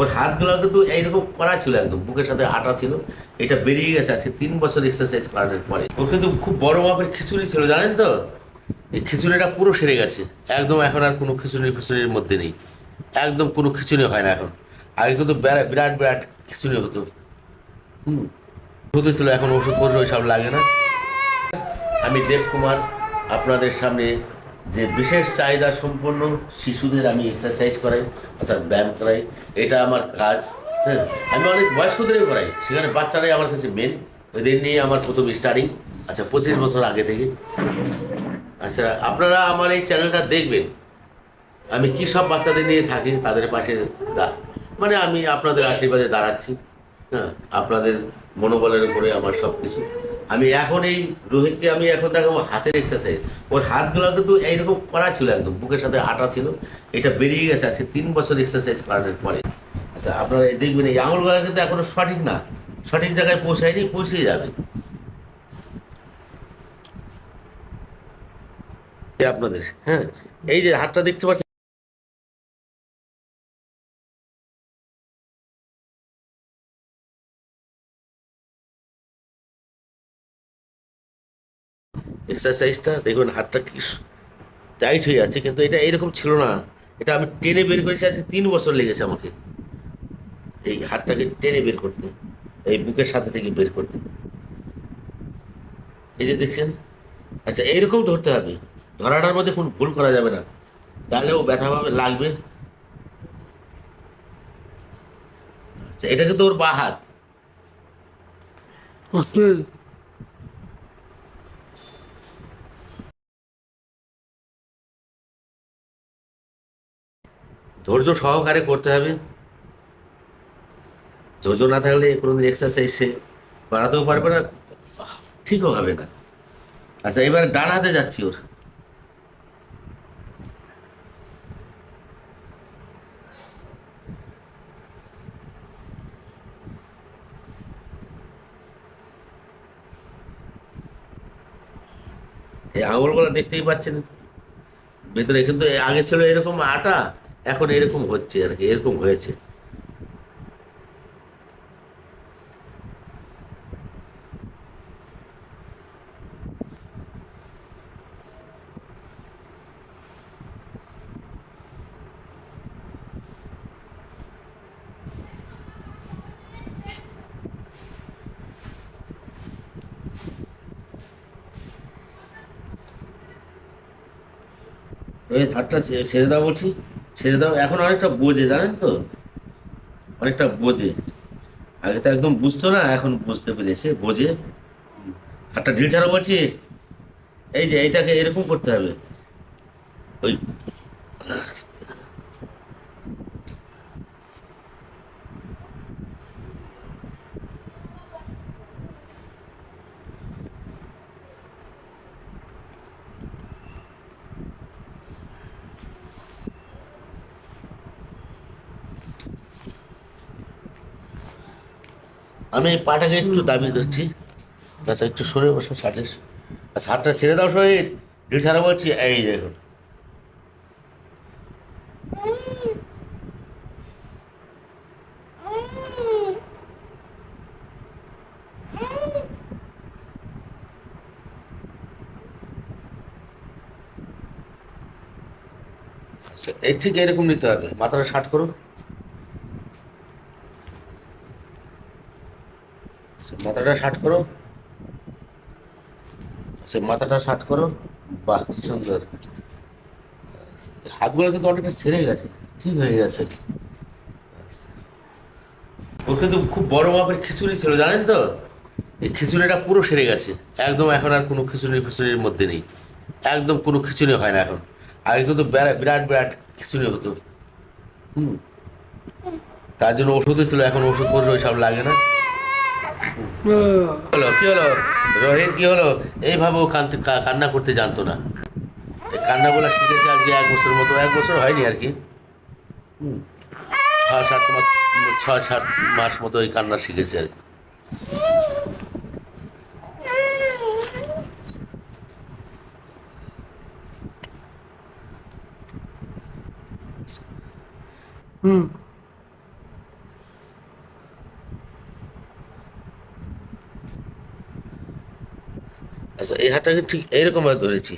ওর হাতগুলো কিন্তু এইরকম করা ছিল একদম, বুকের সাথে আটা ছিল। এটা বেরিয়ে গেছে আজকে তিন বছর এক্সারসাইজ করানোর পরে। ওর কিন্তু খুব বড় মাপের খিচুড়ি ছিল, জানেন তো? এই খিচুড়িটা পুরো সেরে গেছে। একদম এখন আর কোনো খিচুড়ি ফিচুড়ির মধ্যে নেই। একদম কোনো খিচুড়ি হয় না এখন। আগে কিন্তু বিরাট বিরাট খিচুড়ি হতো। হুম। ওষুধ ছিল এখন ওষুধ ফষুধ সব লাগে না। আমি দেবকুমার, আপনাদের সামনে যে বিশেষ চাহিদা সম্পন্ন শিশুদের আমি এক্সারসাইজ করাই, অর্থাৎ ব্যায়াম করাই, এটা আমার কাজ। হ্যাঁ আমি অনেক বয়স্কদেরও করাই। সেখানে বাচ্চারাই আমার কাছে মেন ওদের নিয়ে আমার প্রথম স্টার্টিং আচ্ছা পঁচিশ বছর আগে থেকে। আচ্ছা আপনারা আমার এই চ্যানেলটা দেখবেন। আমি কী সব বাচ্চাদের নিয়ে থাকি, তাদের পাশে দা- মানে আমি আপনাদের আশীর্বাদে দাঁড়াচ্ছি। হ্যাঁ আপনাদের মনোবলের উপরে আমার সব কিছু আমি এখন এই রোহিতকে আমি এখন দেখাবো হাতের এক্সারসাইজ ওর হাতগুলো কিন্তু এইরকম করা ছিল একদম, বুকের সাথে আটা ছিল। এটা বেরিয়ে গেছে আজকে তিন বছর এক্সারসাইজ করানোর পরে। আচ্ছা আপনারা দেখবেন, এই আঙুলগুলো কিন্তু এখনও সঠিক না। সঠিক জায়গায় পৌঁছায়নি পৌঁছে যাবে। আপনাদের হ্যাঁ এই যে হাতটা দেখতে পাচ্ছেন এক্সারসাইজটা দেখুন হাতটা কি টাইট হয়ে যাচ্ছে, কিন্তু এটা এরকম ছিল না। এটা আমি টেনে বের করেছি, আজকে তিন বছর লেগেছে আমাকে। এই হাতটাকে টেনে বের করতে, এই বুকের সাথে থেকে বের করতে। এই যে দেখছেন? আচ্ছা এইরকম ধরতে হবে। ধরাটার মধ্যে কোনো ভুল করা যাবে না। তাহলে ও ব্যথা পাবে, লাগবে। আচ্ছা এটা কিন্তু ওর বা হাত। ধৈর্য সহকারে করতে হবে। ধৈর্য না থাকলে কোনোদিন এক্সারসাইজ সে বাড়াতেও পারবে না, ঠিকও হবে না। আচ্ছা এবার ডান হাতে যাচ্ছি ওর। এই আঙুলগুলো দেখতেই পাচ্ছেন, ভেতরে কিন্তু আগে ছিল এরকম আটা। এখন এরকম হচ্ছে আর কি এরকম হয়েছে। ছেড়ে দাও বলছি। ছেড়ে দাও। এখন অনেকটা বোঝে, জানেন তো? অনেকটা বোঝে। আগে তো একদম বুঝতো না, এখন বুঝতে পেরেছে, বোঝে। হাতটা ঢিল ছাড়া বলছি, এই যে এইটাকে এরকম করতে হবে। ওই আমি এই পাটাকে একটু দাবিয়ে দিচ্ছি আচ্ছা একটু সরে বসো, সাথে আর হাতটা ছেড়ে দাও শহীদ। ঢিল ছাড়া বলছি, এই আচ্ছা ঠিক এরকম নিতে হবে। মাথাটা শার্ট করো। মাথাটা শার্ট করো। আচ্ছা মাথাটা শার্ট করো। বাহ সুন্দর। হাতগুলো কিন্তু অনেকটা ছেড়ে গেছে। ঠিক হয়ে গেছে। ওর কিন্তু খুব বড় মাপের খিচুড়ি ছিল, জানেন তো? এই খিচুড়িটা পুরো সেরে গেছে। একদম এখন আর কোনো খিচুড়ি ফিচুড়ির মধ্যে নেই। একদম কোনো খিচুড়ি হয় না এখন। আগে কিন্তু বিরাট বিরাট খিচুড়ি হতো। হুম। তার জন্য ওষুধও ছিল, এখন ওষুধ ফষুধ সব লাগে না। হলো? কি হলো? রোহিত, কি হলো? এইভাবে ও কান্না করতে জানতো না। কান্না বলা শিখেছে আজকে এক বছর মতো। এক বছর হয়নি আর কি। ছয় সাত মাস ছয় সাত মাস মতো ওই কান্না শিখেছে আর কি। হুম। আচ্ছা এই হাতটাকে ঠিক এইরকমভাবে ধরেছি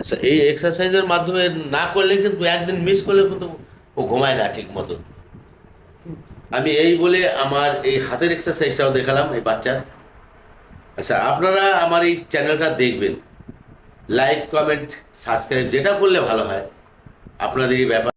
আচ্ছা এই এক্সারসাইজের মাধ্যমে না করলে কিন্তু একদিন মিস করলে কিন্তু ও ঘুমায় না ঠিক মতো। আমি এই বলে আমার এই হাতের এক্সারসাইজটাও দেখালাম, এই বাচ্চার। আচ্ছা আপনারা আমার এই চ্যানেলটা দেখবেন। লাইক কমেন্ট সাবস্ক্রাইব যেটা করলে ভালো হয়। আপনাদের এই ব্যাপার